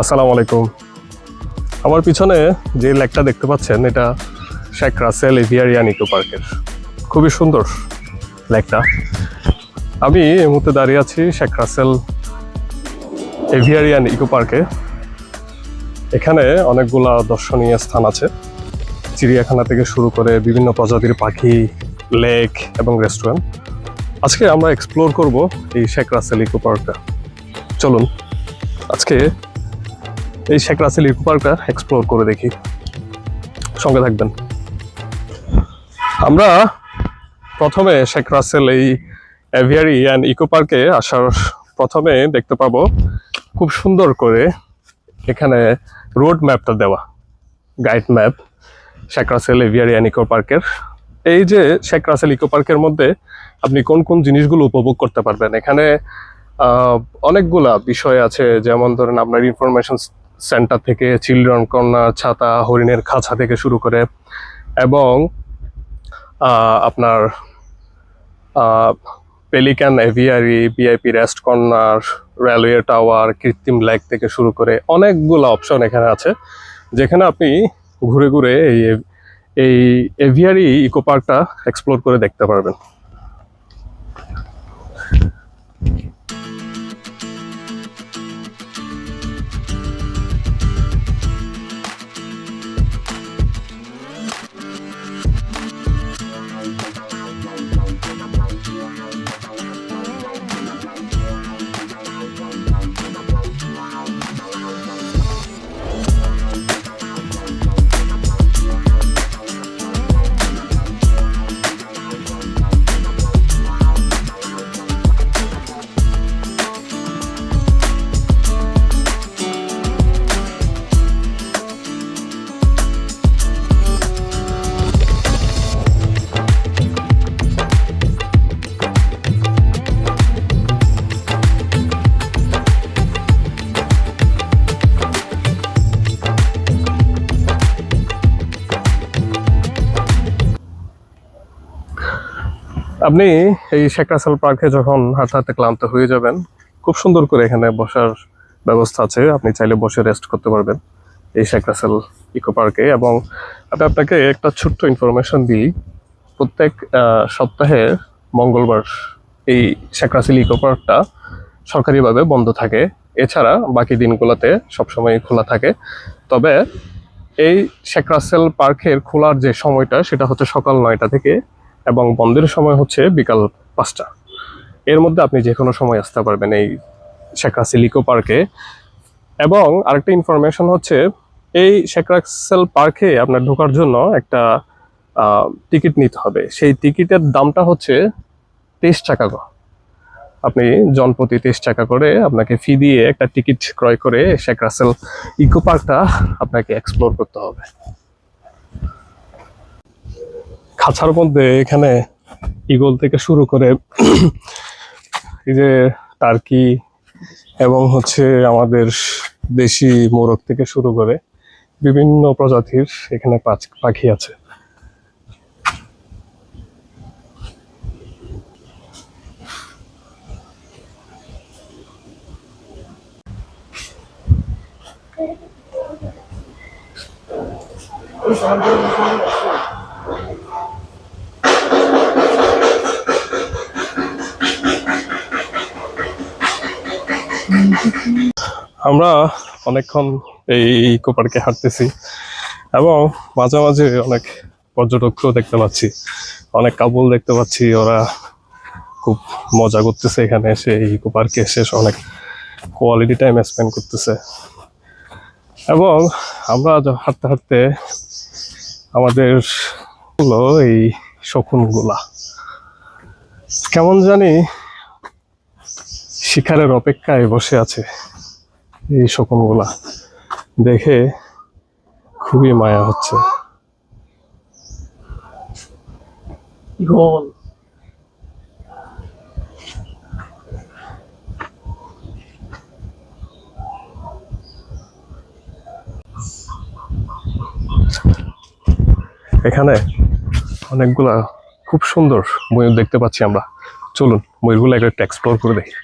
আসসালামু আলাইকুম। আমার পিছনে যে লেকটা দেখতে পাচ্ছেন, এটা শেখ রাসেল এভিয়ারিয়ান ইকো পার্কের। খুবই সুন্দর লেকটা। আমি এই মুহূর্তে দাঁড়িয়ে আছি শেখ রাসেল এভিয়ারিয়ান ইকো পার্কে। এখানে অনেকগুলা দর্শনীয় স্থান আছে। চিড়িয়াখানা থেকে শুরু করে বিভিন্ন প্রজাতির পাখি, লেক এবং রেস্টুরেন্ট। আজকে আমরা এক্সপ্লোর করব এই শেখ রাসেল ইকো পার্কটা। চলুন, আজকে এই শেখ রাসেল ইকো পার্কটা এক্সপ্লোর করে দেখি। সঙ্গে থাকবেন। আমরা প্রথমে শেখ রাসেল এই অ্যাভিয়ারি অ্যান্ড ইকো পার্কে আসার প্রথমে দেখতে পাবো খুব সুন্দর করে এখানে রোড ম্যাপটা দেওয়া guide map Sheikh Russel aviary and eco পার্কের এই যে শেখ রাসেল ইকো পার্কের মধ্যে আপনি কোন কোন জিনিসগুলো উপভোগ করতে পারবেন? এখানে অনেকগুলা বিষয় আছে, যেমন ধরেন আপনার ইনফরমেশন সেন্টার থেকে চিলড্রেন কর্নার ছাতা, হরিণের খাঁচা থেকে শুরু করে এবং আপনার pelican aviary VIP rest corner railway tower কৃত্রিম লেক থেকে শুরু করে অনেকগুলো অপশন এখানে আছে, যেখানে আপনি ঘুরে ঘুরে এই এই এভিয়ারি ইকো পার্কটা এক্সপ্লোর করে দেখতে পারবেন। আপনি এই শেখ পার্কে যখন হাঁটতে ক্লান্ত হয়ে যাবেন, খুব সুন্দর করে এখানে বসার ব্যবস্থা আছে। আপনি চাইলে বসে রেস্ট করতে পারবেন এই শেখ রাসেল ইকো পার্কে এবং আমি আপনাকে একটা ছোট্ট ইনফরমেশন দিই। প্রত্যেক সপ্তাহে মঙ্গলবার এই শেখ রাসেল ইকো পার্কটা সরকারিভাবে বন্ধ থাকে। এছাড়া বাকি দিনগুলোতে সবসময় খোলা থাকে। তবে এই শেখ রাসেল পার্কের খোলার যে সময়টা, সেটা হচ্ছে সকাল নয়টা থেকে এবং বন্ধের সময় হচ্ছে বিকাল পাঁচটা। এর মধ্যে আপনি যে কোনো সময় আসতে পারবেন এই শেখ রাসেল ইকো পার্কে এবং আরেকটা ইনফরমেশন হচ্ছে, এই শেখ রাসেল পার্কে আপনার ঢোকার জন্য একটা টিকিট নিতে হবে। সেই টিকিটের দামটা হচ্ছে তেইশ টাকা। আপনি জনপ্রতি তেইশ টাকা করে আপনাকে ফি দিয়ে একটা টিকিট ক্রয় করে শেখ রাসেল ইকো পার্কটা আপনাকে এক্সপ্লোর করতে হবে। খাঁচার মধ্যে এখানে ইগল থেকে শুরু করে এই যে টার্কি এবং হচ্ছে আমাদের দেশি মোরগ থেকে শুরু করে বিভিন্ন প্রজাতির এখানে পাখি আছে। আমরা অনেকক্ষণ এই ইকো পার্কে হাঁটতেছি এবং মাঝে মাঝে অনেক পর্যটককেও দেখতে পাচ্ছি। অনেক কাবুল দেখতে পাচ্ছি, ওরা খুব মজা করতেছে এখানে এসে, এই ইকো পার্কে এসে অনেক কোয়ালিটি টাইম স্পেন্ড করতেছে। এবং আমরা হাঁটতে হাঁটতে আমাদের হলো এই শকুনগুলা। কেমন জানি শিকারের অপেক্ষায় বসে আছে। এই শকুনগুলা দেখে খুবই মায়া হচ্ছে। এখানে অনেকগুলা খুব সুন্দর ময়ূর দেখতে পাচ্ছি আমরা। চলুন ময়ূরগুলো একটু এক্সপ্লোর করে দেখি।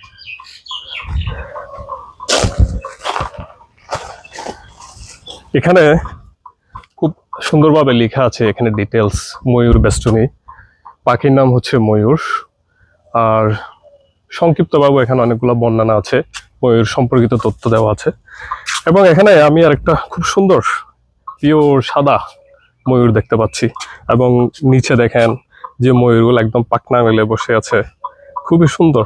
এখানে খুব সুন্দরভাবে লেখা আছে, এখানে ডিটেলস ময়ূর বেষ্টনী। পাখির নাম হচ্ছে ময়ূর। আর সংক্ষিপ্তভাবে এখানে অনেকগুলো বর্ণনা আছে, ময়ূর সম্পর্কিত তথ্য দেওয়া আছে। এবং এখানে আমি আর একটা খুব সুন্দর পিওর সাদা ময়ূর দেখতে পাচ্ছি। এবং নিচে দেখেন যে ময়ূরগুলো একদম পাকনা মেলে বসে আছে। খুবই সুন্দর।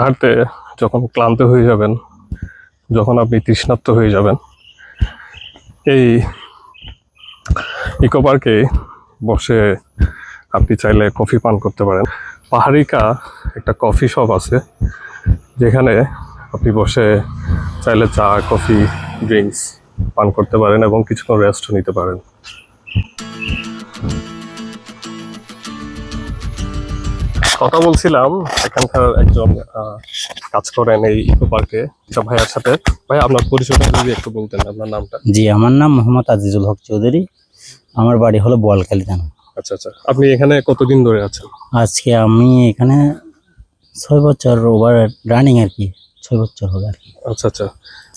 হাঁটতে হাঁটতে যখন ক্লান্ত হয়ে যাবেন, যখন আপনি তৃষ্ণার্ত হয়ে যাবেন, এই ইকো পার্কে বসে আপনি চাইলে কফি পান করতে পারেন। পাহাড়িকা একটা কফি শপ আছে, যেখানে আপনি বসে চাইলে চা, কফি, ড্রিঙ্কস পান করতে পারেন এবং কিছুক্ষণ রেস্টও নিতে পারেন। কথা বলছিলাম এখানকার একজন কাজ করেন এই ইকো পার্কে একটা ভাইয়ার সাথে। ভাই আপনার পরিচয়টা যদি একটু বলতেন আপনার নামটা। জি আমার নাম মোহাম্মদ আজিজুল হক চৌধুরী। আমার বাড়ি হলো বোয়ালখালী থানা। আচ্ছা আচ্ছা আপনি এখানে কতদিন ধরে আছেন? আজকে আমি এখানে ছয় বছর ওভার রানিং আর কি ছয় বছর হবে আর কি। আচ্ছা আচ্ছা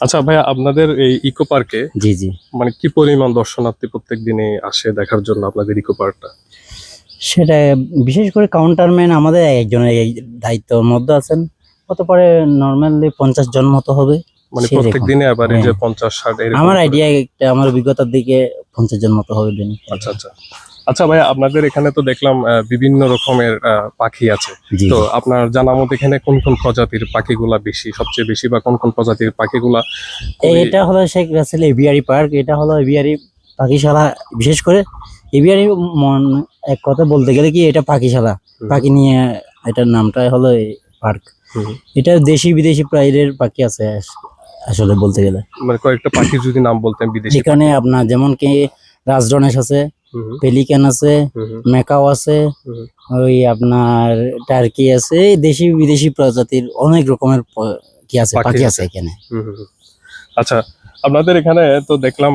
আচ্ছা ভাইয়া আপনাদের এই ইকো পার্কে জি জি। মানে কি পরিমাণ দর্শনার্থী প্রত্যেক দিনে আসে দেখার জন্য আপনাদের ইকো পার্কটা? সেটা বিশেষ করে কাউন্টারম্যান আমাদের একজনের এই দায়িত্বের মধ্যে আছেন। হতে পারে নর্মালি পঞ্চাশ জন মতো হবে। মানে প্রত্যেক দিনে আবার এই যে হ্যাঁ। আমার আইডিয়া একটা আমার অভিজ্ঞতার দিকে পঞ্চাশ জন মতো হবে দিনে। আচ্ছা আচ্ছা। আচ্ছা ভাইয়া আপনাদের এখানে তো দেখলাম বিভিন্ন রকমের পাখি আছে। তো আপনার জানা মতো এখানে কোন কোন প্রজাতির পাখিগুলা বেশি সবচেয়ে বেশি বা কোন কোন প্রজাতির পাখিগুলা এটা হলো শেখ রাসেল এভিয়ারি পার্ক। এটা হলো এভিয়ারি পাখিশালা বিশেষ করে এভিয়ারি মন এক কথা বলতে গেলে কি এটা পাখিশালা। পাখি নিয়ে এটার নামটা হলো পার্ক। এটা দেশি বিদেশি প্রাইডের পাখি আছে আসলে বলতে গেলে। মানে কয়েকটা পাখি যদি নাম বলতেন বিদেশি এখানে আপনার যেমন কি রাজডনেশ আছে পেলিকান আছে মেকাও আছে ওই আপনার টার্কি আছে দেশি বিদেশি প্রজাতির অনেক রকমের কি আছে পাখি আছে। এখানে। আচ্ছা আপনাদের এখানে তো দেখলাম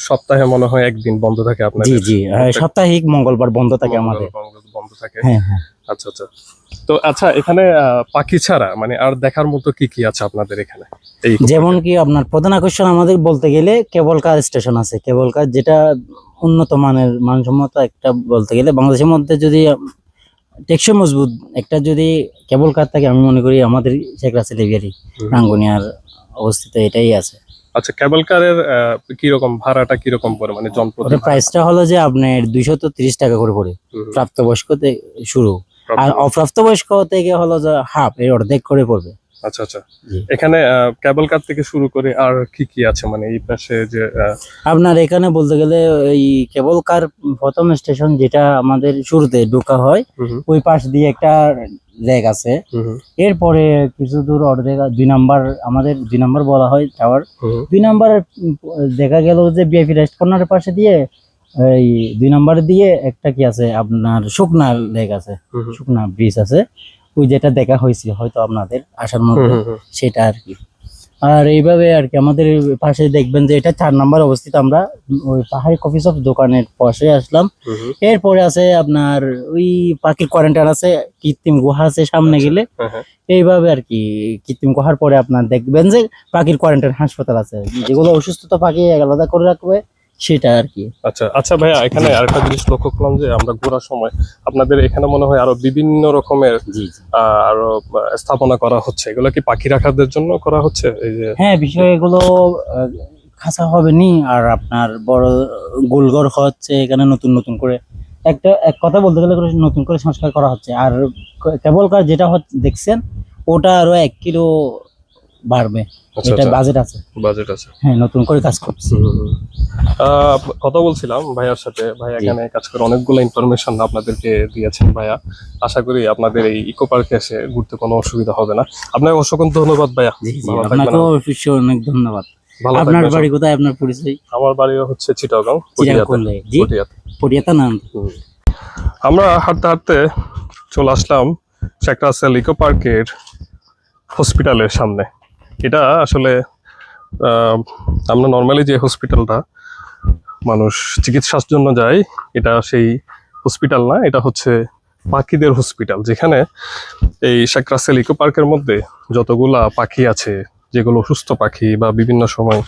সপ্তাহে মনে হয় একদিন বন্ধ থাকে জি আপনাদের জি হ্যাঁ, সাপ্তাহিক মঙ্গলবার বন্ধ থাকে আমাদের। বন্ধ থাকে? হ্যাঁ হ্যাঁ। আচ্ছা আচ্ছা। তো আচ্ছা এখানে পাখি ছাড়া মানে আর দেখার মতো কি কি আছে আপনাদের এখানে? যেমন কি আপনার প্রধান আকর্ষণ আমাদের বলতে গেলে কেবল কার স্টেশন আছে। কেবল কার যেটা উন্নত মানের মানসম্মত একটা বলতে গেলে বাংলাদেশের মধ্যে যদি টেকসই মজবুত একটা যদি কেবল কার থাকে আমি মনে করি আমাদের শেখ রাসেল এভিয়ারি রাঙ্গুনিয়ার অবস্থিত এটাই আছে। আচ্ছা কেবল কারের কীরকম ভাড়াটা কীরকম পড়ে? মানে জনপ্রতি প্রাইসটা হলো যে আপনার দুইশো তো তিরিশ টাকা করে পড়ে। প্রাপ্তবয়স্ক থেকে শুরু। আর প্রাপ্ত- অপ্রাপ্তবয়স্ক থেকে হলো যে হাফ এর অর্ধেক করে পড়বে। আচ্ছা আচ্ছা। এখানে কেবল কার থেকে শুরু করে আর কি কি আছে? মানে এই পাশে যে আপনার এখানে বলতে গেলে ওই কেবল কার প্রথম স্টেশন যেটা আমাদের শুরুতে ঢোকা হয় ওই পাশ দিয়ে একটা লেক আছে। এরপরে কিছু দূর অর্ধেক দুই নাম্বার আমাদের দুই নাম্বার বলা হয় টাওয়ার দুই নাম্বার দেখা গেল যে বিআইপি রেস্ট কর্নারের পাশে দিয়ে এই দুই নাম্বার দিয়ে একটা কি আছে আপনার শুকনা লেক আছে শুকনা ব্রিজ আছে। ওই যেটা দেখা হয়েছে হয়তো আপনাদের আসার মধ্যে। সেটা আর কি। আর এইভাবে আর কি আমাদের পাশে দেখবেন যে এটা চার নাম্বার অবস্থিত আমরা ওই পাহাড়ি কফি শপ দোকানের পাশে আসলাম। এরপরে আছে আপনার ওই পাখির কোয়ারেন্টাইন আছে কৃত্রিম গুহা আছে সামনে গেলে। হ্যাঁ, হ্যাঁ। এইভাবে আর কি কৃত্রিম গুহার পরে আপনার দেখবেন যে পাখির কোয়ারেন্টাইন হাসপাতাল আছে। যেগুলো অসুস্থতা পাখি আলাদা করে রাখবে। সেটা আর কি। আচ্ছা আচ্ছা ভাইয়া এখানে আরেকটা জিনিস লক্ষ্য করলাম যে আমরা ঘোরার সময় আপনাদের এখানে মনে হয় আরও বিভিন্ন রকমের আরও স্থাপনা করা হচ্ছে। এগুলো কি পাখি রাখাদের জন্য করা হচ্ছে? এই যে হ্যাঁ বিষয় এগুলো খাঁচা হবে নি আর আপনার বড় গোলঘর হচ্ছে এখানে নতুন নতুন করে। একটা এক কথা বলতে গেলে নতুন করে সংস্কার করা হচ্ছে। আর কেবল কার যেটা হচ্ছে দেখছেন ওটা আরও এক কিলো বাড়বে। আচ্ছা এটা আচ্ছা। বাজেট আছে। বাজেট আছে। হ্যাঁ নতুন করে কাজ করছে কথা বলছিলাম ভাইয়ার সাথে। ভাই এখানে কাজ করে অনেকগুলো ইনফরমেশন আপনাদেরকে দিয়েছেন ভাইয়া। আশা করি আপনাদের এই ইকো পার্কে এসে ঘুরতে কোনো অসুবিধা হবে না। আপনাকে অসংখ্য ধন্যবাদ ভাইয়া। আপনাকেও অনেক ধন্যবাদ। আপনার বাড়ি কোথায়? আপনার পরিচয়? আমার বাড়িও হচ্ছে চিটাগাং পটিয়াতে। নাম আমরা হাঁটতে হাঁটতে চলে আসলাম শেখ রাসেল ইকো পার্কের হসপিটালের সামনে। এটা আসলে আমরা নর্মালি যে হসপিটালটা মানুষ চিকিৎসার জন্য যায় এটা সেই হসপিটাল না, এটা হচ্ছে পাখিদের হসপিটাল যেখানে এই শেখ রাসেল ইকো পার্কের মধ্যে যতগুলা পাখি আছে, যেগুলো অসুস্থ পাখি বা বিভিন্ন সময়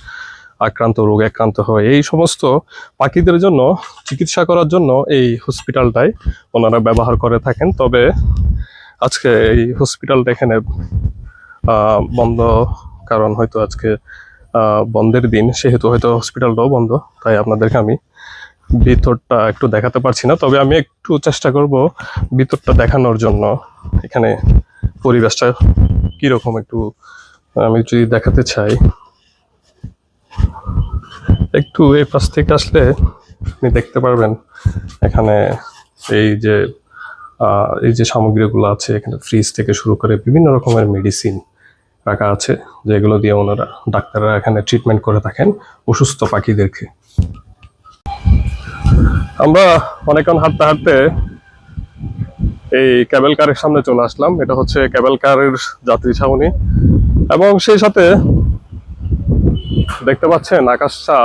আক্রান্ত রোগে আক্রান্ত হয়, এই সমস্ত পাখিদের জন্য, চিকিৎসা করার জন্য এই হসপিটালটাই ওনারা ব্যবহার করে থাকেন। তবে আজকে এই হসপিটালটা এখানে বন্ধ, কারণ হয়তো আজকে বন্ধের দিন, সেহেতু হয়তো হসপিটালটাও বন্ধ, তাই আপনাদেরকে আমি ভিতরটা একটু দেখাতে পারছি না। তবে আমি একটু চেষ্টা করব ভিতরটা দেখানোর জন্য। এখানে পরিবেশটা কীরকম একটু, আমি যদি দেখাতে চাই। একটু এই পাশ থেকে আসলে আপনি দেখতে পারবেন, এখানে এই যে এই যে সামগ্রীগুলো আছে, এখানে ফ্রিজ থেকে শুরু করে বিভিন্ন রকমের মেডিসিন রাখা আছে, যেগুলো দিয়ে ওনারা ডাক্তাররা এখানে ট্রিটমেন্ট করে থাকেন অসুস্থ পাখিদেরকে। আমরা অনেকক্ষণ হাঁটতে হাঁটতে এই ক্যাবেল কারের সামনে চলে আসলাম। এটা হচ্ছে ক্যাবেল কারের যাত্রী ছাউনি। এবং সেই সাথে দেখতে পাচ্ছেন, আকাশটা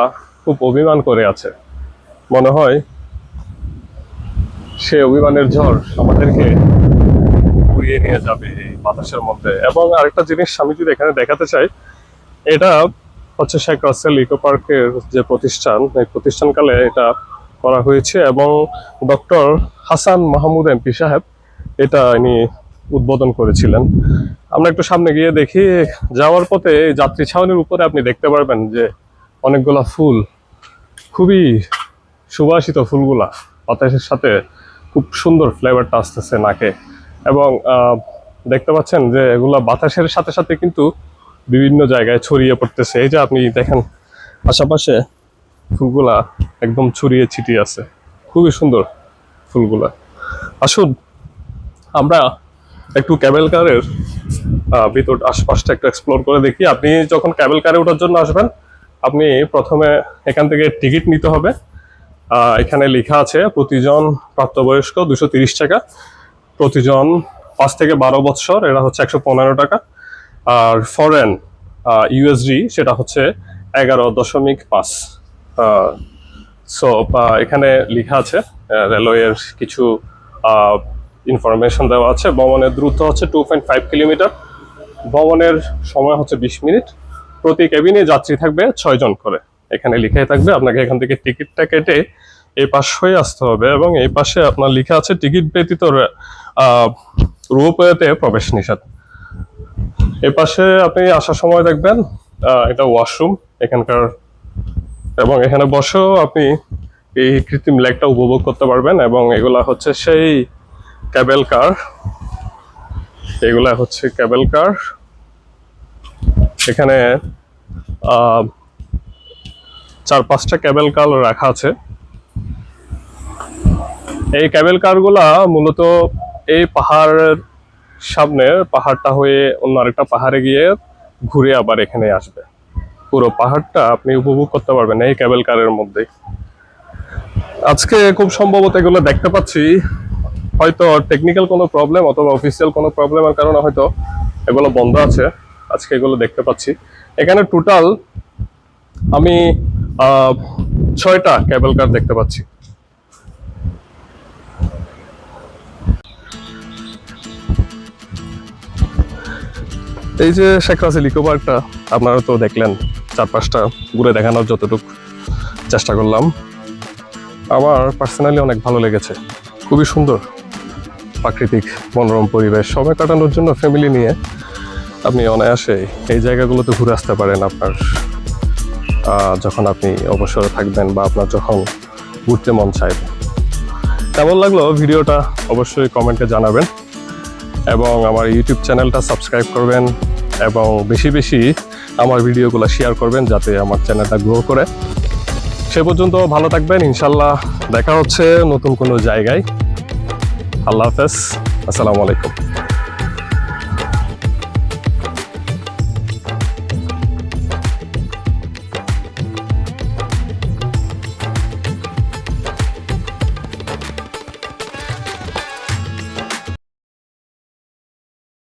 খুব অভিমান করে আছে। মনে হয় সে অভিমানের ঝড় আমাদেরকে উড়িয়ে নিয়ে যাবে এই বাতাসের মধ্যে। এবং আরেকটা জিনিস আমি যদি এখানে দেখাতে চাই, এটা হচ্ছে শেখ রাসেল ইকো পার্কের যে প্রতিষ্ঠান, এই প্রতিষ্ঠানকালে এটা করা হয়েছে এবং ডক্টর হাসান মাহমুদ এমপি সাহেব এটা ইনি উদ্বোধন করেছিলেন। আমরা একটু সামনে গিয়ে দেখি, যাওয়ার পথে যাত্রী ছাউনির উপরে আপনি দেখতে পারবেন যে অনেকগুলা ফুল, খুবই সুবাসিত ফুলগুলা। বাতাসের সাথে খুব সুন্দর ফ্লেভারটা আসতেছে নাকে। এবং দেখতে পাচ্ছেন যে এগুলা বাতাসের সাথে সাথে কিন্তু বিভিন্ন জায়গায় ছড়িয়ে পড়তেছে। এই যে আপনি দেখেন আশেপাশে ফুলগুলা একদম ছড়িয়ে ছিটিয়ে আছে। খুবই সুন্দর ফুলগুলা। আসুন, আমরা একটু ক্যাবেল কারের ভিতর আশপাশটা একটু এক্সপ্লোর করে দেখি। আপনি যখন ক্যাবেল কারে ওঠার জন্য আসবেন, আপনি প্রথমে এখান থেকে টিকিট নিতে হবে। এখানে লেখা আছে, প্রতিজন প্রাপ্তবয়স্ক দুশো টাকা। প্রতিজন পাঁচ থেকে বারো বৎসর, এরা হচ্ছে একশো পনেরো টাকা। আর ফরেন ইউএসডি সেটা হচ্ছে এগারো দশমিক পাঁচ। সো এখানে লেখা আছে রেলওয়ের কিছু ইনফরমেশন দেওয়া আছে। ভ্রমণের দ্রুত হচ্ছে টু পয়েন্ট ফাইভ কিলোমিটার ভ্রমণের সময় হচ্ছে বিশ মিনিট। প্রতি কেবিনে যাত্রী থাকবে ছয় জন করে। এখানে লিখাই থাকবে, আপনাকে এখান থেকে টিকিটটা কেটে এই পাশ হয়ে আসতে হবে এবং এই পাশে আপনার লেখা আছে, টিকিট ব্যতীত রোপওয়েতে প্রবেশ নিষেধ। এই পাশে আপনি আসার সময় দেখবেন এটা ওয়াশরুম এখানকার, এবং এখানে বসেও আপনি এই কৃত্রিম লেকটা উপভোগ করতে পারবেন, এবং এগুলা হচ্ছে সেই ক্যাবেল কার। এগুলা হচ্ছে ক্যাবেল কার। এখানে চার পাঁচটা ক্যাবেল কার রাখা আছে। এই ক্যাবেল কারগুলা মূলত এই পাহাড়ের সামনে, পাহাড়টা হয়ে অন্য আরেকটা পাহাড়ে গিয়ে ঘুরে আবার এখানে আসবে। পুরো পাহাড়টা আপনি উপভোগ করতে পারবেন এই ক্যাবেল কারের মধ্যে। আজকে খুব সম্ভবত এগুলো দেখতে পাচ্ছি। হয়তো টেকনিক্যাল কোনো প্রবলেম অথবা অফিসিয়াল কোনো প্রবলেমের কারণে হয়তো এগুলো বন্ধ আছে। আজকে এগুলো দেখতে পাচ্ছি। এখানে টোটাল আমি ছয়টা ক্যাবেল কার দেখতে পাচ্ছি। এই যে শেখ রাসেল ইকো পার্কটা আপনারা তো দেখলেন চার পাঁচটা ঘুরে দেখানোর যতটুকু চেষ্টা করলাম। আমার পার্সোনালি অনেক ভালো লেগেছে। খুবই সুন্দর প্রাকৃতিক মনোরম পরিবেশ, সময় কাটানোর জন্য ফ্যামিলি নিয়ে আপনি অনায়াসে এই জায়গাগুলোতে ঘুরে আসতে পারেন আপনার যখন আপনি অবসরে থাকবেন বা আপনার যখন ঘুরতে মন চাইবে কেমন লাগল ভিডিওটা অবশ্যই কমেন্টে জানাবেন। এবং আমার ইউটিউব চ্যানেলটা সাবস্ক্রাইব করবেন এবং বেশি বেশি আমার ভিডিওগুলো শেয়ার করবেন যাতে আমার চ্যানেলটা গ্রো করে। সে পর্যন্ত ভালো থাকবেন ইনশাল্লাহ দেখা হচ্ছে নতুন কোনো জায়গায়। আল্লাহ হাফেজ, আসসালামু আলাইকুম।